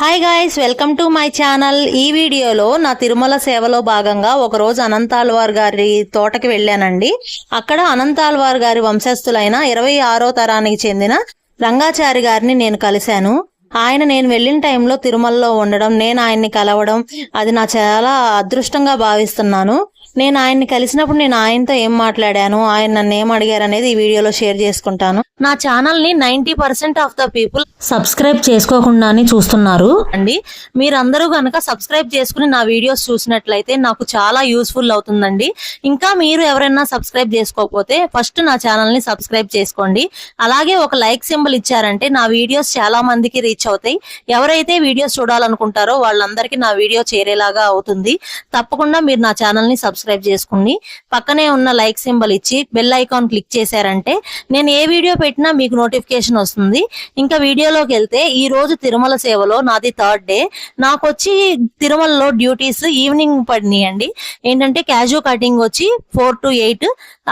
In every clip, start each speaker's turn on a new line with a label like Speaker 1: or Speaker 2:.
Speaker 1: Hi guys welcome to my channel ఈ వీడియోలో నా తిరుమల సేవలో భాగంగా ఒకరోజు అనంతాల్వార్ గారి తోటకి వెళ్ళానండి. అక్కడ అనంతాల్వార్ గారి వంశస్థులైన ఇరవై ఆరో తరానికి చెందిన రంగాచారి గారిని నేను కలిశాను. ఆయన నేను వెళ్ళిన టైంలో తిరుమలలో ఉండడం నేను ఆయన్ని కలవడం అది నా చాలా అదృష్టంగా భావిస్తున్నాను. నేను ఆయన్ని కలిసినప్పుడు నేను ఆయనతో ఏం మాట్లాడాను? ఆయన నన్ను ఏం అడిగారు అనేది ఈ వీడియోలో షేర్ చేసుకుంటాను. నా ఛానల్ని ninety percent of the people subscribe చేసుకోకుండానే చూస్తున్నారు. అండి మీరందరూ కనుక సబ్స్క్రైబ్ చేసుకుని నా వీడియోస్ చూసినట్లయితే నాకు చాలా యూస్ఫుల్ అవుతుందండి. ఇంకా మీరు ఎవరైనా సబ్స్క్రైబ్ చేసుకోకపోతే ఫస్ట్ నా ఛానల్ని సబ్స్క్రైబ్ చేసుకోండి. అలాగే ఒక లైక్ సింబల్ ఇచ్చారంటే నా వీడియోస్ చాలా మందికి రీచ్ అవుతాయి. ఎవరైతే వీడియోస్ చూడాలనుకుంటారో వాళ్ళందరికీ నా వీడియో చేరేలాగా అవుతుంది. తప్పకుండా మీరు నా ఛానల్ని సబ్స్క్రైబ్ చేసుకోండి. పక్కనే ఉన్న లైక్ సింబల్ ఇచ్చి బెల్ ఐకాన్ క్లిక్ చేశారంటే నేను ఏ వీడియో పెట్టినా మీకు నోటిఫికేషన్ వస్తుంది. ఇంకా వీడియోలోకి వెళ్తే ఈ రోజు తిరుమల సేవలో నాది థర్డ్ డే నాకు వచ్చి తిరుమలలో డ్యూటీస్ ఈవినింగ్ పడినాయండి. ఏంటంటే క్యాజువల్ కటింగ్ వచ్చి ఫోర్ టు ఎయిట్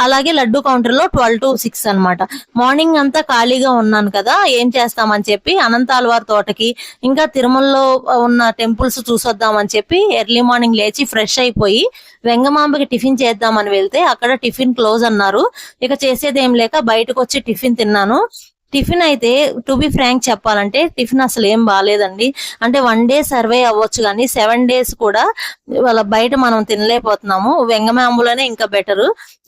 Speaker 1: అలాగే లడ్డు కౌంటర్లో ట్వెల్వ్ టు సిక్స్ అన్నమాట. మార్నింగ్ అంతా ఖాళీగా ఉన్నాను కదా ఏం చేస్తామని చెప్పి అనంతాల్వార్ తోటకి ఇంకా తిరుమలలో ఉన్న టెంపుల్స్ చూసొద్దామని చెప్పి ఎర్లీ మార్నింగ్ లేచి ఫ్రెష్ అయిపోయి వెంగమాంబకి టిఫిన్ చేద్దామని వెళ్తే అక్కడ టిఫిన్ క్లోజ్ అన్నారు. ఇక చేసేది ఏం లేక బయటకు వచ్చి టిఫిన్ తిన్నాను. టిఫిన్ అయితే టు బి ఫ్రాంక్ చెప్పాలంటే టిఫిన్ అసలు ఏం బాగాలేదండి అంటే వన్ డే సర్వే అవ్వచ్చు కానీ సెవెన్ డేస్ కూడా వాళ్ళ బయట మనం తినలేకపోతున్నాము. వెంగమాంబులోనే ఇంకా బెటర్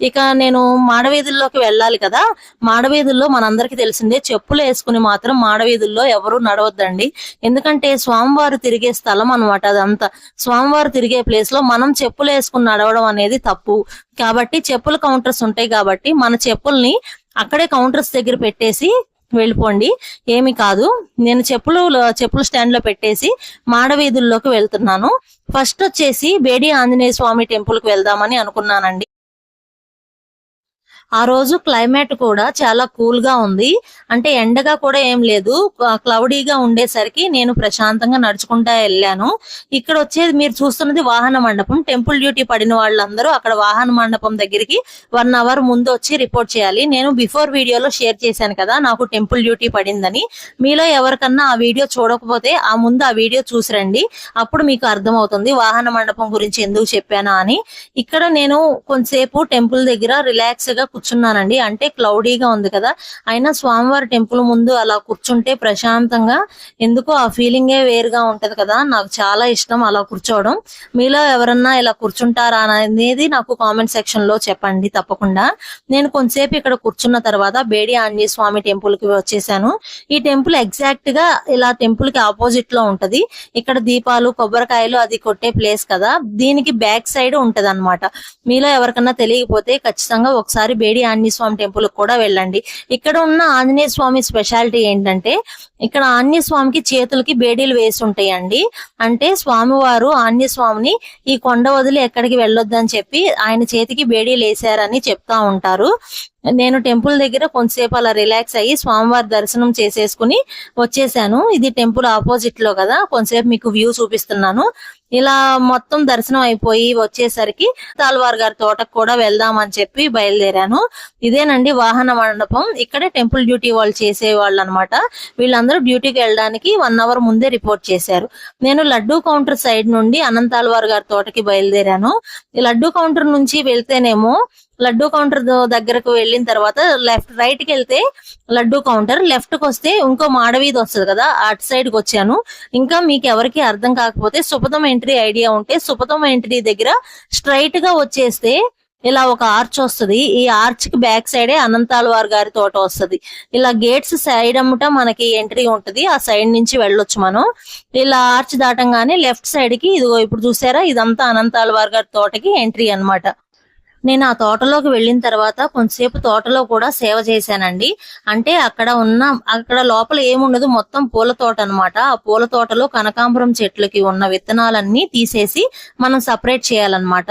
Speaker 1: ఇక నేను మాడవీధుల్లోకి వెళ్ళాలి కదా. మాడవీధుల్లో మనందరికీ తెలిసిందే చెప్పులు వేసుకుని మాత్రం మాడవీధుల్లో ఎవరు నడవద్దండి. ఎందుకంటే స్వామివారు తిరిగే స్థలం అనమాట అదంతా. స్వామివారు తిరిగే ప్లేస్లో మనం చెప్పులు వేసుకుని నడవడం అనేది తప్పు. కాబట్టి చెప్పుల కౌంటర్స్ ఉంటాయి కాబట్టి మన చెప్పుల్ని అక్కడే కౌంటర్స్ దగ్గర పెట్టేసి వెళ్ళిపోండి. ఏమి కాదు. నేను చెప్పులు చెప్పుల స్టాండ్లో పెట్టేసి మాడవీధుల్లోకి వెళ్తున్నాను. ఫస్ట్ వచ్చేసి బేడి ఆంజనేయ స్వామి టెంపుల్కి వెళ్దామని అనుకున్నానండి. ఆ రోజు క్లైమేట్ కూడా చాలా కూల్గా ఉంది. అంటే ఎండగా కూడా ఏం లేదు. క్లౌడీగా ఉండేసరికి నేను ప్రశాంతంగా నడుచుకుంటా వెళ్ళాను. ఇక్కడ వచ్చేది మీరు చూస్తున్నది వాహన మండపం. టెంపుల్ డ్యూటీ పడిన వాళ్ళందరూ అక్కడ వాహన మండపం దగ్గరికి వన్ అవర్ ముందు వచ్చి రిపోర్ట్ చేయాలి. నేను బిఫోర్ వీడియోలో షేర్ చేశాను కదా నాకు టెంపుల్ డ్యూటీ పడిందని. మీలో ఎవరికన్నా ఆ వీడియో చూడకపోతే ఆ ముందు ఆ వీడియో చూసి రండి అప్పుడు మీకు అర్థమవుతుంది వాహన మండపం గురించి ఎందుకు చెప్పానా అని. ఇక్కడ నేను కొంతసేపు టెంపుల్ దగ్గర రిలాక్స్గా కూర్చున్నానండి అంటే క్లౌడీగా ఉంది కదా. అయినా స్వామివారి టెంపుల్ ముందు అలా కూర్చుంటే ప్రశాంతంగా ఎందుకో ఆ ఫీలింగే వేరుగా ఉంటది కదా. నాకు చాలా ఇష్టం అలా కూర్చోవడం. మీలో ఎవరన్నా ఇలా కూర్చుంటారా అనేది నాకు కామెంట్ సెక్షన్లో చెప్పండి తప్పకుండా. నేను కొంతసేపు ఇక్కడ కూర్చున్న తర్వాత బేడి ఆంజనేయ స్వామి టెంపుల్కి వచ్చేసాను. ఈ టెంపుల్ ఎగ్జాక్ట్గా ఇలా టెంపుల్కి ఆపోజిట్లో ఉంటది. ఇక్కడ దీపాలు కొబ్బరికాయలు అది కొట్టే ప్లేస్ కదా. దీనికి బ్యాక్ సైడ్ ఉంటది అనమాట మీలో ఎవరికన్నా తెలియకపోతే ఖచ్చితంగా ఒకసారి బేడి ఆంజనేయ స్వామి టెంపుల్ కూడా వెళ్ళండి. ఇక్కడ ఉన్న ఆంజనేయ స్వామి స్పెషాలిటీ ఏంటంటే ఇక్కడ ఆంజనేయ స్వామికి చేతులకి బేడీలు వేసి ఉంటాయండి. అంటే స్వామివారు ఆంజనేయ స్వామిని ఈ కొండ వదిలి ఎక్కడికి వెళ్ళొద్దని చెప్పి ఆయన చేతికి బేడీలు వేసారని చెప్తా ఉంటారు. నేను టెంపుల్ దగ్గర కొంతసేపు అలా రిలాక్స్ అయ్యి స్వామివారి దర్శనం చేసేసుకుని వచ్చేసాను. ఇది టెంపుల్ ఆపోజిట్లో కదా కొంతసేపు మీకు వ్యూ చూపిస్తున్నాను. ఇలా మొత్తం దర్శనం అయిపోయి వచ్చేసరికి తాల్వార్ గారి తోటకు కూడా వెళ్దామని చెప్పి బయలుదేరాను. ఇదేనండి వాహన మండపం. ఇక్కడే టెంపుల్ డ్యూటీ వాళ్ళు చేసే వాళ్ళు అనమాట వీళ్ళందరూ డ్యూటీకి వెళ్ళడానికి వన్ అవర్ ముందే రిపోర్ట్ చేశారు. నేను లడ్డూ కౌంటర్ సైడ్ నుండి అనంతాల్వార్ గారి తోటకి బయలుదేరాను. ఈ లడ్డూ కౌంటర్ నుంచి వెళ్తేనేమో లడ్డూ కౌంటర్ దగ్గరకు వెళ్ళిన తర్వాత లెఫ్ట్ రైట్కి వెళ్తే లడ్డూ కౌంటర్ లెఫ్ట్కి వస్తే ఇంకో మాడవీధి వస్తుంది కదా అటు సైడ్కి వచ్చాను. ఇంకా మీకు ఎవరికి అర్థం కాకపోతే సుపథం ఎంట్రీ ఐడియా ఉంటే సుపథం ఎంట్రీ దగ్గర స్ట్రైట్గా వచ్చేస్తే ఇలా ఒక ఆర్చ్ వస్తుంది. ఈ ఆర్చ్కి బ్యాక్ సైడే అనంతాలవార్ గారి తోట వస్తుంది. ఇలా గేట్స్ సైడ్ అమ్మట మనకి ఎంట్రీ ఉంటది. ఆ సైడ్ నుంచి వెళ్ళొచ్చు మనం. ఇలా ఆర్చ్ దాటంగానే లెఫ్ట్ సైడ్కి ఇదిగో ఇప్పుడు చూసారా? ఇదంతా అనంతాలవార్ గారి తోటకి ఎంట్రీ అన్నమాట. నేను ఆ తోటలోకి వెళ్ళిన తర్వాత కొంతసేపు తోటలో కూడా సేవ చేశానండి. అంటే అక్కడ ఉన్న అక్కడ లోపల ఏముండదు మొత్తం పూల తోట అనమాట ఆ పూల తోటలో కనకాంబరం చెట్లకి ఉన్న విత్తనాలన్నీ తీసేసి మనం సపరేట్ చేయాలన్నమాట.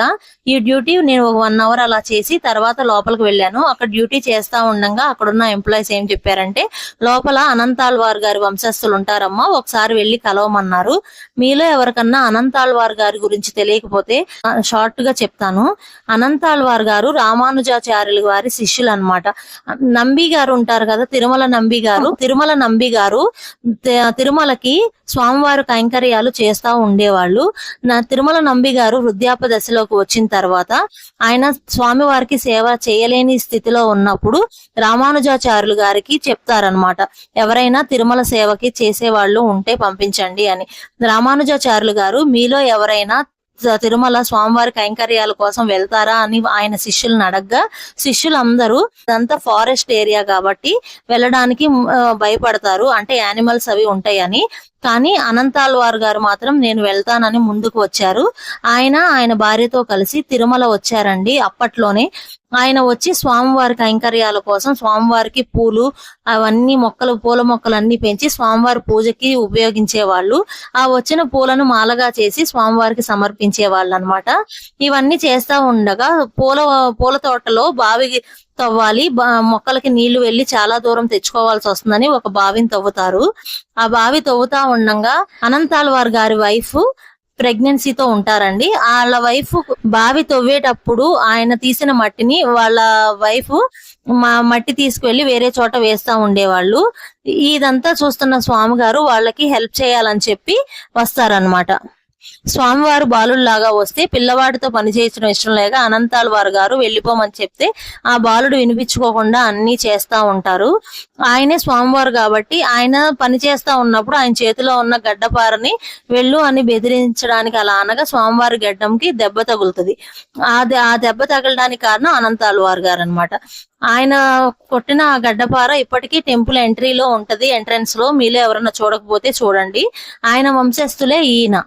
Speaker 1: ఈ డ్యూటీ నేను ఒక వన్ అవర్ అలా చేసి తర్వాత లోపలికి వెళ్ళాను. అక్కడ డ్యూటీ చేస్తా ఉండగా అక్కడున్న ఎంప్లాయీస్ ఏం చెప్పారంటే లోపల అనంతాల్వార్ గారి వంశస్థులు ఉంటారమ్మా ఒకసారి వెళ్ళి కలవమన్నారు. మీలో ఎవరికన్నా అనంతాల్వార్ గారి గురించి తెలియకపోతే షార్ట్గా చెప్తాను. అనంతాల్ అనంతాళ్వార్ గారు రామానుజాచార్యులు వారి శిష్యులు అన్నమాట నంబి గారు ఉంటారు కదా తిరుమల నంబి గారు. తిరుమల నంబి గారు తిరుమలకి స్వామివారి కైంకర్యాలు చేస్తా ఉండేవాళ్ళు. నా తిరుమల నంబి గారు వృద్ధాప్య దశలోకి వచ్చిన తర్వాత ఆయన స్వామివారికి సేవ చేయలేని స్థితిలో ఉన్నప్పుడు రామానుజాచార్యులు గారికి చెప్తారనమాట ఎవరైనా తిరుమల సేవకి చేసే వాళ్ళు ఉంటే పంపించండి అని. రామానుజాచార్యులు గారు మీలో ఎవరైనా తిరుమల స్వామివారి కైంకర్యాల కోసం వెళ్తారా అని ఆయన శిష్యులను అడగ్గా శిష్యులందరూ అదంతా ఫారెస్ట్ ఏరియా కాబట్టి వెళ్ళడానికి భయపడతారు. అంటే యానిమల్స్ అవి ఉంటాయని కానీ అనంతాల్వార్ గారు మాత్రం నేను వెళ్తానని ముందుకు వచ్చారు. ఆయన ఆయన భార్యతో కలిసి తిరుమల వచ్చారండి అప్పట్లోనే. ఆయన వచ్చి స్వామివారి కైంకర్యాల కోసం స్వామివారికి పూలు అవన్నీ మొక్కలు పూల మొక్కలు అన్ని పెంచి స్వామివారి పూజకి ఉపయోగించేవాళ్ళు. ఆ వచ్చిన పూలను మాలగా చేసి స్వామివారికి సమర్పించే వాళ్ళు అనమాట ఇవన్నీ చేస్తా ఉండగా పూల పూల తోటలో బావి తవ్వాలి. మొక్కలకి నీళ్ళు వెళ్ళి చాలా దూరం తెచ్చుకోవాల్సి వస్తుందని ఒక బావిని తవ్వుతారు. ఆ బావి తవ్వుతా ఉండగా అనంతాల్వార్ గారి వైఫ్ ప్రెగ్నెన్సీతో ఉంటారండి. వాళ్ళ వైఫ్ బావి తవ్వేటప్పుడు ఆయన తీసిన మట్టిని వాళ్ళ వైఫ్ మా మట్టి తీసుకువెళ్ళి వేరే చోట వేస్తా ఉండేవాళ్ళు. ఇదంతా చూస్తున్న స్వామి గారు వాళ్ళకి హెల్ప్ చేయాలని చెప్పి వస్తారనమాట స్వామివారు బాలుల్లాగా వస్తే పిల్లవాడితో పనిచేయడం ఇష్టం లేక అనంతాల్ వారు గారు వెళ్ళిపోమని చెప్తే ఆ బాలుడు వినిపించుకోకుండా అన్ని చేస్తా ఉంటారు. ఆయనే స్వామివారు కాబట్టి ఆయన పని చేస్తా ఉన్నప్పుడు ఆయన చేతిలో ఉన్న గడ్డపారని వెళ్ళు అని బెదిరించడానికి అలా అనగా స్వామివారి గడ్డంకి దెబ్బ తగులుతుంది. ఆ ఆ దెబ్బ తగలడానికి కారణం అనంతాల్ వారు గారు అనమాట ఆయన కొట్టిన ఆ గడ్డపార ఇప్పటికీ టెంపుల్ ఎంట్రీలో ఉంటది. ఎంట్రన్స్లో మీలో ఎవరన్నా చూడకపోతే చూడండి. ఆయన వంశస్థులే ఈయన.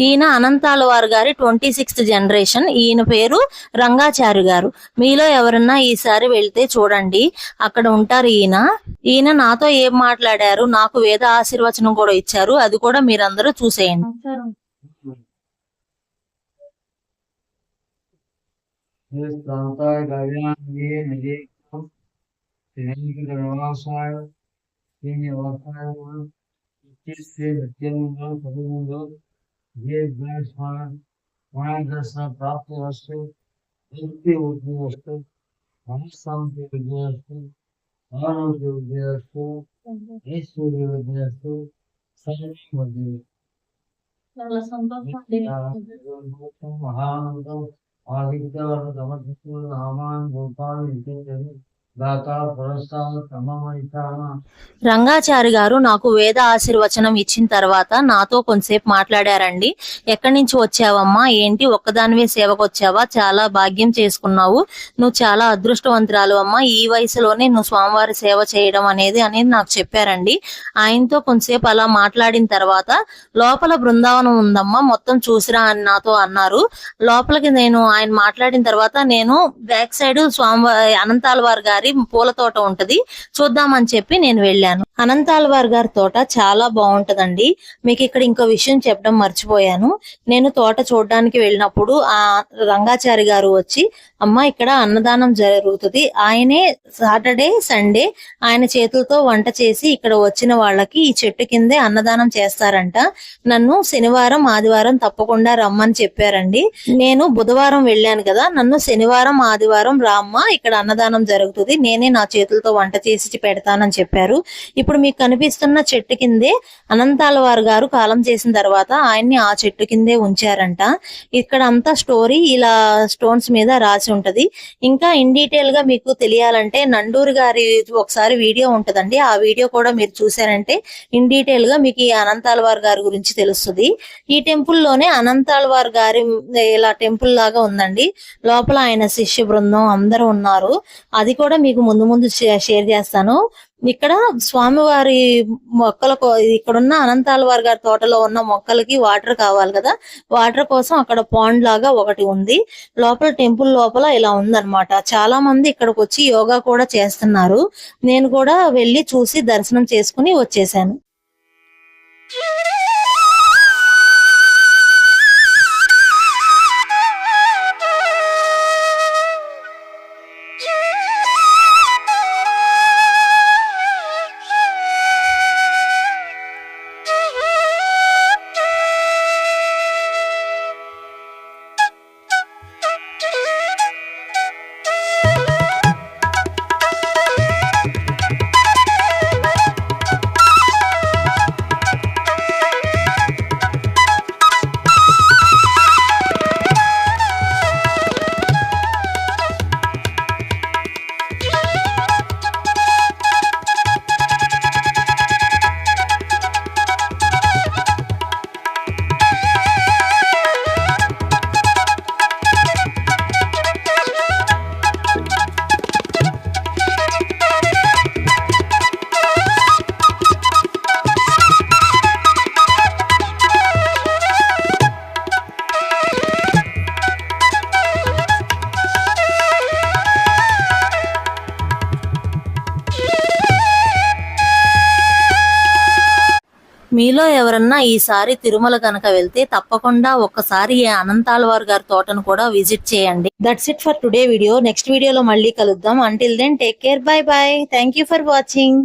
Speaker 1: ఈయన అనంతాల వారు గారి ట్వంటీ సిక్స్త్ జనరేషన్ ఈయన పేరు రంగాచారి గారు మీలో ఎవరన్నా ఈసారి వెళ్తే చూడండి అక్కడ ఉంటారు ఈయన ఈయన నాతో ఏం మాట్లాడారు నాకు వేద ఆశీర్వచనం కూడా ఇచ్చారు అది కూడా మీరందరూ చూసేయండి
Speaker 2: శ్రీనివాసాయ శ్రీనివాసాయ ये स्मरण गुणाग्रस्म प्राप्ति वस्तु इनकी बुद्धि वस्तु हस्तम की बुद्धि वस्तु अनु की बुद्धि वस्तु ईश्वर की बुद्धि वस्तु सर्वी बुद्धि महान महाविद्या और भगवत नामान गोपाल नितिन जगत
Speaker 1: రంగాచారి గారు నాకు వేద ఆశీర్వచనం ఇచ్చిన తర్వాత నాతో కొంతసేపు మాట్లాడారండి. ఎక్కడి నుంచి వచ్చావమ్మా? ఏంటి? ఒక్కదానివే సేవకు వచ్చావా చాలా భాగ్యం చేసుకున్నావు. నువ్వు చాలా అదృష్టవంతురాలు అమ్మా. ఈ వయసులోనే నువ్వు స్వామివారి సేవ చేయడం అనేది అనేది నాకు చెప్పారండి. ఆయనతో కొంతసేపు అలా మాట్లాడిన తర్వాత లోపల బృందావనం ఉందమ్మా మొత్తం చూసిరా అని నాతో అన్నారు. లోపలికి నేను ఆయన మాట్లాడిన తర్వాత నేను బ్యాక్ సైడ్ స్వామివారి అనంతాలవారి గారి పూల తోట ఉంటది. చూద్దామని చెప్పి నేను వెళ్ళాను. అనంతాలవారి గారి తోట చాలా బాగుంటదండి. మీకు ఇక్కడ ఇంకో విషయం చెప్పడం మర్చిపోయాను. నేను తోట చూడడానికి వెళ్ళినప్పుడు ఆ రంగాచారి గారు వచ్చి అమ్మ ఇక్కడ అన్నదానం జరుగుతుంది. ఆయనే సాటర్డే సండే ఆయన చేతులతో వంట చేసి ఇక్కడ వచ్చిన వాళ్ళకి ఈ చెట్టు కిందే అన్నదానం చేస్తారంట. నన్ను శనివారం ఆదివారం తప్పకుండా రమ్మని చెప్పారండి. నేను బుధవారం వెళ్ళాను కదా నన్ను శనివారం ఆదివారం రామ్మ ఇక్కడ అన్నదానం జరుగుతుంది. నేనే నా చేతులతో వంట చేసి పెడతానని చెప్పారు. ఇప్పుడు మీకు కనిపిస్తున్న చెట్టు కిందే అనంతాల వారు గారు కాలం చేసిన తర్వాత ఆయన్ని ఆ చెట్టు కిందే ఉంచారంట. ఇక్కడ అంతా స్టోరీ ఇలా స్టోన్స్ మీద రాసి ఉంటది. ఇంకా ఇన్ డీటెయిల్గా మీకు తెలియాలంటే నండూరు గారి ఒకసారి వీడియో ఉంటదండి. ఆ వీడియో కూడా మీరు చూసారంటే ఇన్ డీటెయిల్గా మీకు ఈ అనంతాల్వార్ గారి గురించి తెలుస్తుంది. ఈ టెంపుల్లోనే అనంతాల్వార్ గారి ఇలా టెంపుల్ లాగా ఉందండి. లోపల ఆయన శిష్య బృందం అందరూ ఉన్నారు. అది కూడా మీకు ముందు ముందు షేర్ చేస్తాను. ఇక్కడ స్వామివారి మొక్కలకు ఇక్కడున్న అనంతాల్వార్ గారి తోటలో ఉన్న మొక్కలకి వాటర్ కావాలి కదా. వాటర్ కోసం అక్కడ పాండ్ లాగా ఒకటి ఉంది. లోపల టెంపుల్ లోపల ఇలా ఉందన్నమాట. చాలా మంది ఇక్కడికి వచ్చి యోగా కూడా చేస్తున్నారు. నేను కూడా వెళ్ళి చూసి దర్శనం చేసుకుని వచ్చేసాను. మీలో ఎవరన్నా ఈసారి తిరుమల కనుక వెళ్తే తప్పకుండా ఒక్కసారి ఈ అనంతాళ్వార్ గారి తోటను కూడా విజిట్ చేయండి. That's it for today video next వీడియోలో మళ్ళీ కలుద్దాం. Until then take care bye bye thank you for watching